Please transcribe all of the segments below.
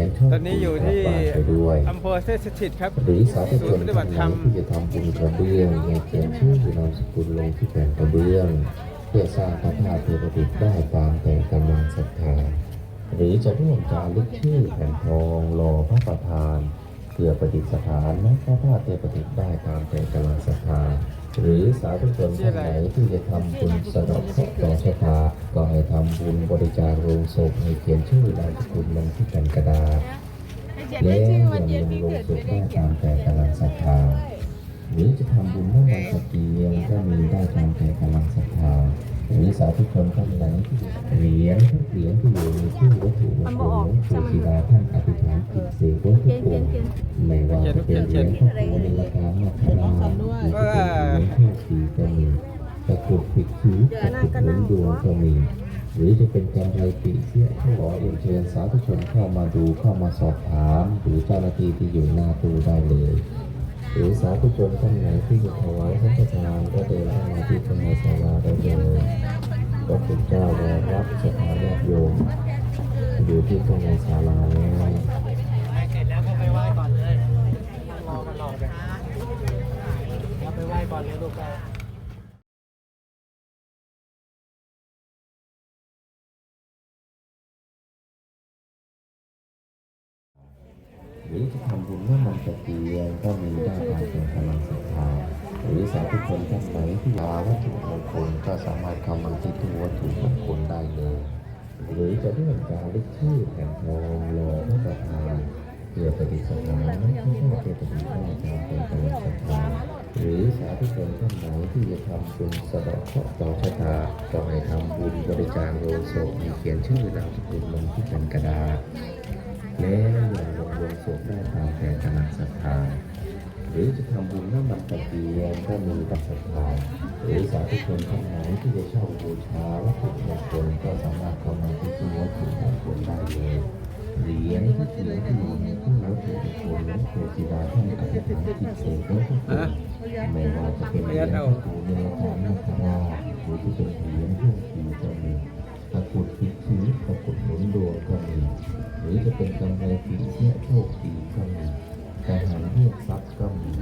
รับเหรียญโชคตอนนี้อยู่ที่บาทไปด้วยอำเภอเทพสถิตครับหรือสาธุชศูนนย์ปฏิท่าบันติไหธรรมนที่จะทำบุญกระเบื้องในเขียนชื่อนามสกุลลงที่แผ่นกระเบื้อง เพื่อสร้างพระธาตุเทวดิษฐ์ได้ตามแต่กำลังศรัทธาหรือจะร่วมจารึกชื่อแผ่นทองรอพระประธานเพื่อประดิษฐานณพระธาตุเทวดิษฐ์ได้ตามแต่กำลังศรัทธา หรือสาธุชนท่านไหนที่จะทำบุญสะเดอกเคราะห์ต่อชะตาก็ให้ทำบุญบริจาคโรงศพให้เขียนชื่อนามสกุลลงที่แผ่นกระดาษและยังลงลงศพได้ตามแต่กำลังศรัทธาหรือจะทำบุญเมื่อวันสเกี สาธุชนท่านนที่เหรียญทุกเหรียญที่อยู่ในชื่วัตถุมงคลหลวงปู่ศิลาท่านอธิษฐานจิตเสกไว้ทุองค์ไม่ว่าจะเป็นเหรียญพ่อปู่ในราคามากราชหรือเหรียญเทพสีก็มีตะกรุดปิดคิ้วตะกรุดหนุนดวงก็มีหรือจะเป็นกำไรปีเสี้ยขอเรียนเชิญสาธุชนเข้ามาดูเข้ามาสอบถาม หรือเจ้าหน้าที่ที่อยู่หน้าตู้ได้เลย หรือสาธุชนท่านไหนที่จะถวายพระราชทานก็เดินเข้ามาที่ข้างในศาลาได้เลยก็คุณเจ้ารอรับสถานญาติโยมอยู่ที่ข้างนศาลาแล้วเสร็จแล้วก็ไปไหว้ก่อนเลยรอกันรอไปแล้วไปไหว้ก่อนเลยลูกไป หรือจะทำบุญเมื่อมันตะเกียงก็มีได้ตามแต่กำลังศรัทธาหรือสาธุชนท่านไหนที่ลาวัตถุมงคลก็สามารถเข้ามาที่ตู้วัตถุมงคลได้เลยหรือจะเรื่องการลึกชื่อแผ่นทองรอพระประธานเพื่อประดิษฐานพระพุทธเจ้าประดิษฐ์ได้ตามแต่กำลังศรัทธาหรือสาธุชนท่านไหนที่จะทำบุญสะเดาะเคราะห์ต่อชะตาก็ให้ทำบุญบริจาคโลงศพมีเขียนชื่อนามสกุลลงที่แผ่นกระดาษ แล้วอย่าลงลงศพได้ตามแต่กำลังศรัทธาหรือจะทำบุญน้ำมันตะเกียงก็มีตัศรัทธาหรือสาธุชนท่านไหนที่จะเช่าบูชาวัตถุมงคลก็สามารถเข้ามาที่ตู้วัตถุมงคลได้เลยเหรียญที่เขียนที่อยู่ในตู้วัตถุมงคลหลวงปู่ศิลาท่านอธิษฐานจิตเสกไว้ทุกคนไม่ว่าจะเป็นเหรียญพ่อปู่ในราชานาคราชหรือที่เป็นเหรียญรุ่งปีก็มีตะกรุ รือจะเป็นกำไรปีเสียโชคดีก็มีแต่หาเรียกทรัพย์ก็มี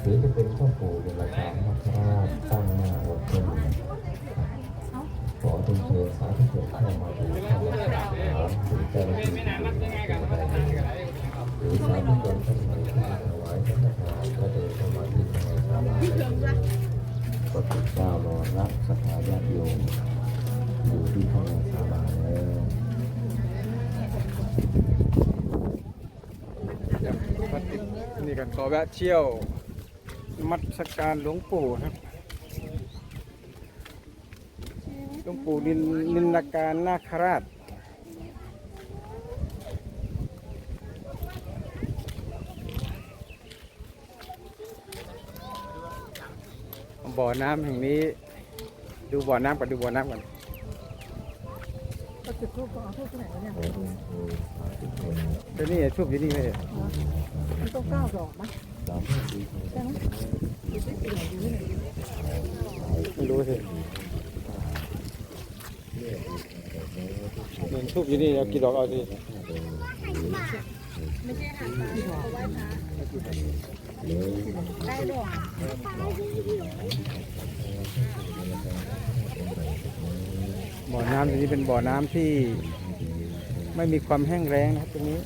หรือจะเป็นพ่อปู่ในราชานาคราชตั้งหน้าวัดก็มีขอเรียนเชิญสาธุชนเข้ามาดูเข้ามาสอบถามหรือจะมาที่ที่อยู่ในตัวได้หรือสาธุชนท่านไหนที่มา ขอแวะเที่ยวนมัสการหลวงปู่ครับ หลวงปู่นินนินนาการนาคราชบ่อน้ำแห่งนี้ ดูบ่อน้ำก่อนดูบ่อน้ำก่อนก็จุดทูบก่อนเอาทูบที่ไหนวะเนี่ย ขอเรียนเชิญสาธุชนเดี๋ยวนี้ชุบอยู่นี่เลยมันต้องเก้าดอกมั้ยตามที่ดีของใช่ไหมดูที่ไหนดูที่ไหนไม่รู้สิเงินชุบอยู่นี่เอากี่ดอกเอาสิได้ดอกบ่อน้ำตรงนี้เป็นบ่อน้ำที่ ไม่มีความแห้งแล้งนะครับตรงนี้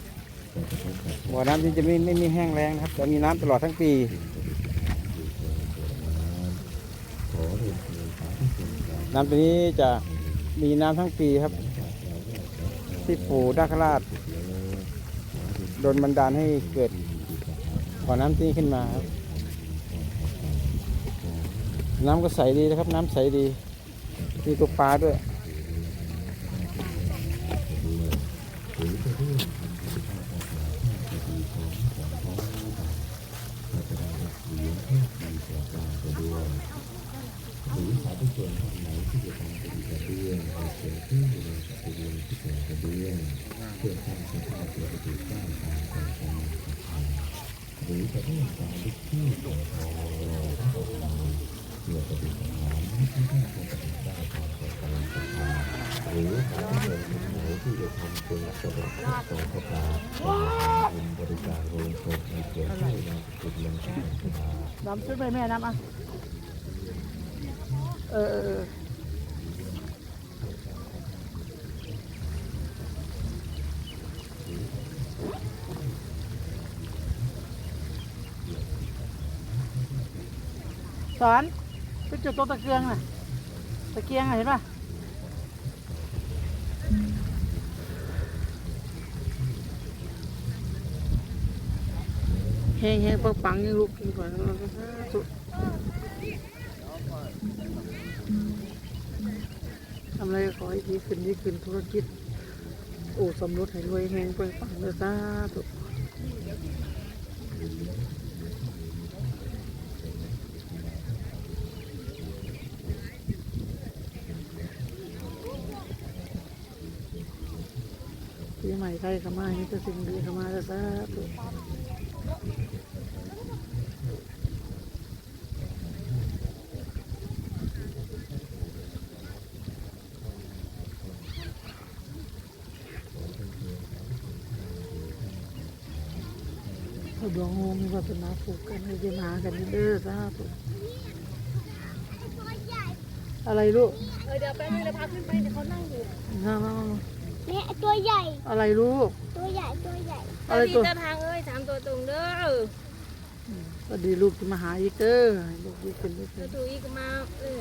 บ่อน้ำที่จะไม่ไม่มีแห้งแล้งนะครับจะมีน้ำตลอดทั้งปีน้ำตัวนี้จะมีน้ำทั้งปีครับ ที่ปู่นาคราชโดนบันดาลให้เกิดบ่อน้ำที่นี่ขึ้นมาครับ น้ำก็ใสดีนะครับ น้ำใสดี มีตัวปลาด้วย แล้ากระเบื้องหรือสาธุชนท่านไหนที่จะทำเป็นกระเบื้องในเชิงที่อยู่ในกระเบื้องที่เป็นกระเบื้องเพื่อสร้างสภาพเศรษฐกิจสร้างการแข่งขันศรัทธาหรือจะเรื่องการลุที่ของทองรอพระองค์เพื่อปฏิบัติธรรมที่ท่านควรปฏิบัติการแข่งขันศรัทธาหรือสาธุชนท่านไหนที่จะทำเป็นกระบอกพระระกาศเป็น การโรงศพในเขตที่นามสกุลลงที่ศรัทธาน้ำช่วยแม่แม่น้ำอะเออเออเออสอนไปจุดตัวตะเกียงน่ะตะเกียงอะเห็นป่ะ แห้งๆปังปังๆยังลูกกินก่อนแล้วก็สาธุทำอะไรก็ขอให้ดีขึ้นดีขึ้นธุรกิจ โอ้สมรสให้รวยแห้งปังปังเลยสาธุปีใหม่ไทยเข้ามาให้แต่สิ่งดีเข้ามาแล้วสาธุถ้า ดวงโฮมีวาสนาผูกกันให้ได้มากันเด้อสาธุอะไรลูก เออเดี๋ยวแป๊บนึงเดี๋ยวพาขึ้นไปเดี๋ยวเขานั่งอยู่มามา มาเนี่ยตัวใหญ่ อะไรลูก ตัวใหญ่ตัวใหญ่อะไรดีตัวเจ้าทางเอ้ยสามตัวตรงเด้อสวัสดีลูกที่มาหาอีกเด้อให้ลูกดีขึ้นดีขึ้ตัวนถูอีกมาเออ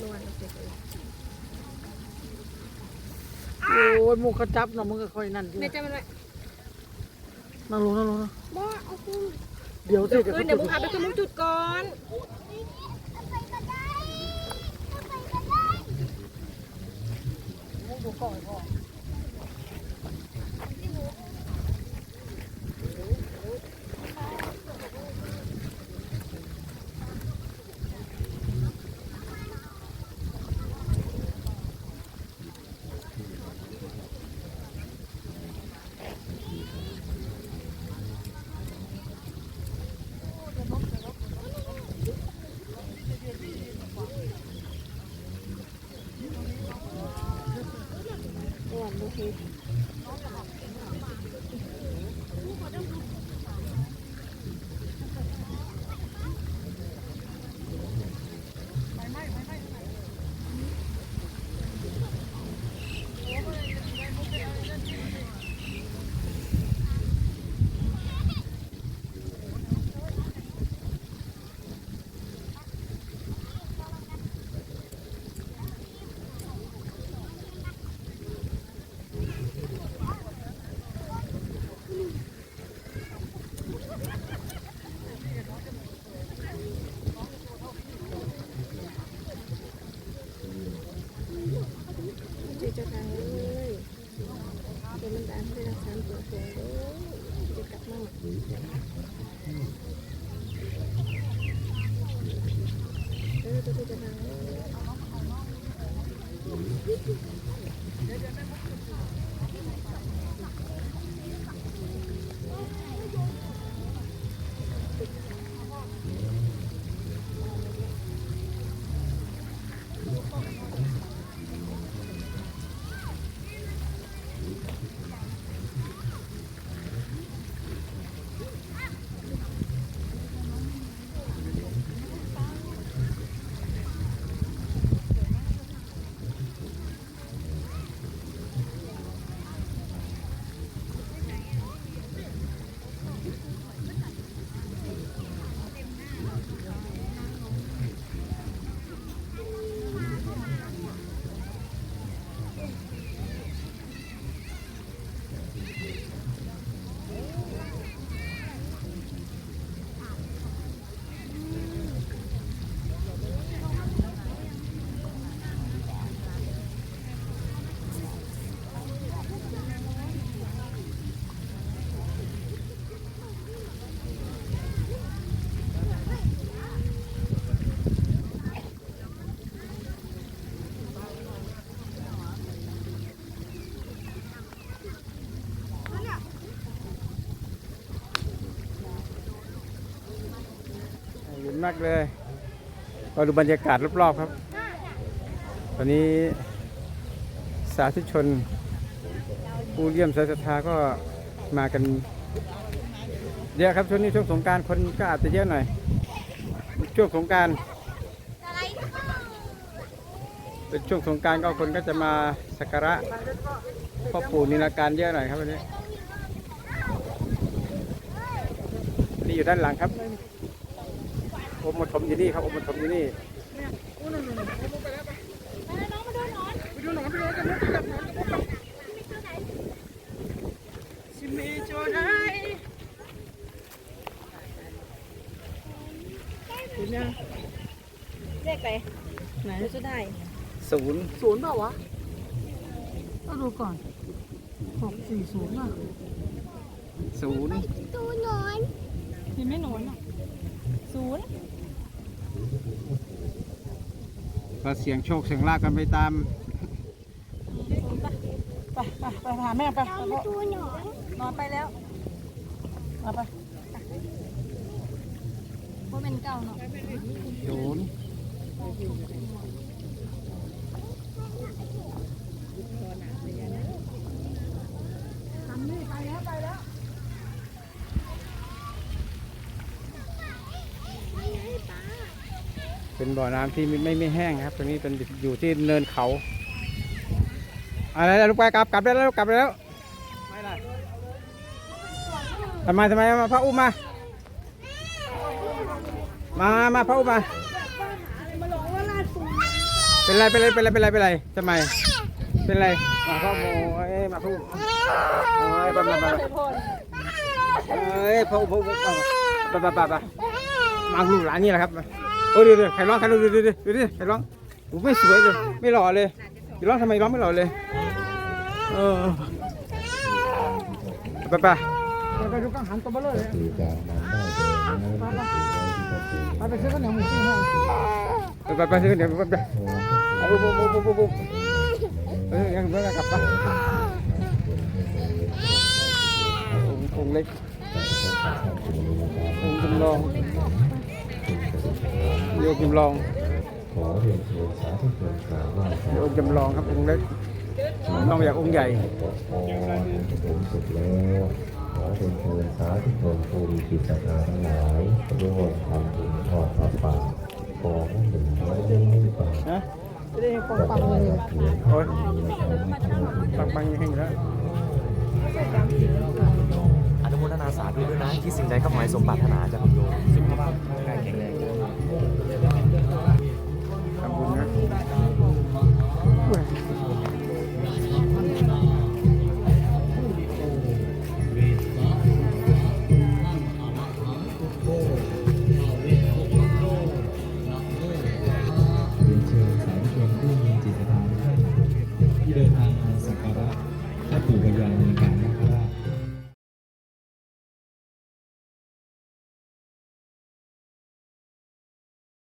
ลวนเอาไปเลยโอ้ยหมูกระจับเนาะมึงก็ค่อยนั่นดิแม่จำมันไว้นั่งลงนั่งลงนะแม่เอาขึ้นเดี๋ยวสิเดี๋ยวขึ้นเดี๋ยวมึงพาไปขึ้นมุมจุดก่อน เมากเลยมาดูบรรยากาศรอบๆครับ ตอนนี้สาธุชนผู้เลี่ยมสายศรัทธาก็มากันเยอะครับช่วงนี้ช่วงสงการคนก็อาจจะเยอะหน่อย ช่วงสงการเป็นช่วงสงการก็คนก็จะมาสักการะพ่อปู่นิลการเยอะหน่อยครับวันนี้นี่อยู่ด้านหลังครับ อมธมอยู่นี่ครับอมธมอยู่นี่ชิมีโจได้เห็นเลขไปไหนจะได้ศูนย์ศูนย์เปล่าวะต้องดูก่อนหกสี่ศูนย์ป่ะศูนย์เห็นไหมหนอนอะ ศูนย์ก็เสียงโชคเสียงลาบกันไปตาม ไปไปไปหาแม่ไปไปพ่อนอนไปแล้วเอาไปเพราะเป็นเก่าเนาะ ศูนย์ เป็นบ่อน้ำที่ไม่ไม่ไม่แห้งครับ ตรงนี้เป็นอยู่ที่เนินเขาอะไรลูกไปกลับกลับได้แล้วกลับได้แล้วไม่ได้ทำไมทำไมมาพระอุ้มมา มามาพระอุ้มมาเป็นไรเป็นไรเป็นไรเป็นไรเป็นไรทำไมเป็นไรมาพ่อโมเอ้มาพูดเอ้ยไปมามาเอ้ยพ่อพ่อพ่อไปไปไปไปมาลูกหลานนี่แหละครับ โอ้ยเดี๋ยวเดี๋ยวใครร้องใครร้องเดูดูดูดูดิใครร้องโอ้ไม่สวยเลย ไม่หล่อเลยจะร้องทำไมร้องไม่หล่อเลย เออ ไปไปไปดูกังหันตัวเบลอเลยไปไปซื้อข้าวเหนียวหมูปิ้งให้ไปไปไปเดี๋ยวไปไปเอาปุ๊บปุ๊บปุ๊บบุบเออยังไม่กลับปองค์องค์เล็กองค์จำลอง โยมจำลองขอเรียนเชิญสาธุชนกราบไหว้ขอโยมจำลองครับองค์เล็กต้องมาจากองค์ใหญ่ขอพรผมสุดแล้วขอเรียนเชิญสาธุชนผู้มีจิตศรัทธาทั้งหลายร่วมทำบุญทอดพระป่าของหนึ่งร้อยบาทฮะจะได้ปังปังๆเลยโอ้ยปังปังยังแห้งอยู่แล้วอนุโมทนาสาธุด้วยนะที่สิ่งใดก็ขอให้สมปรารถนาจากคุณโยมสุขภาพร่างกายแข็งแรง back on.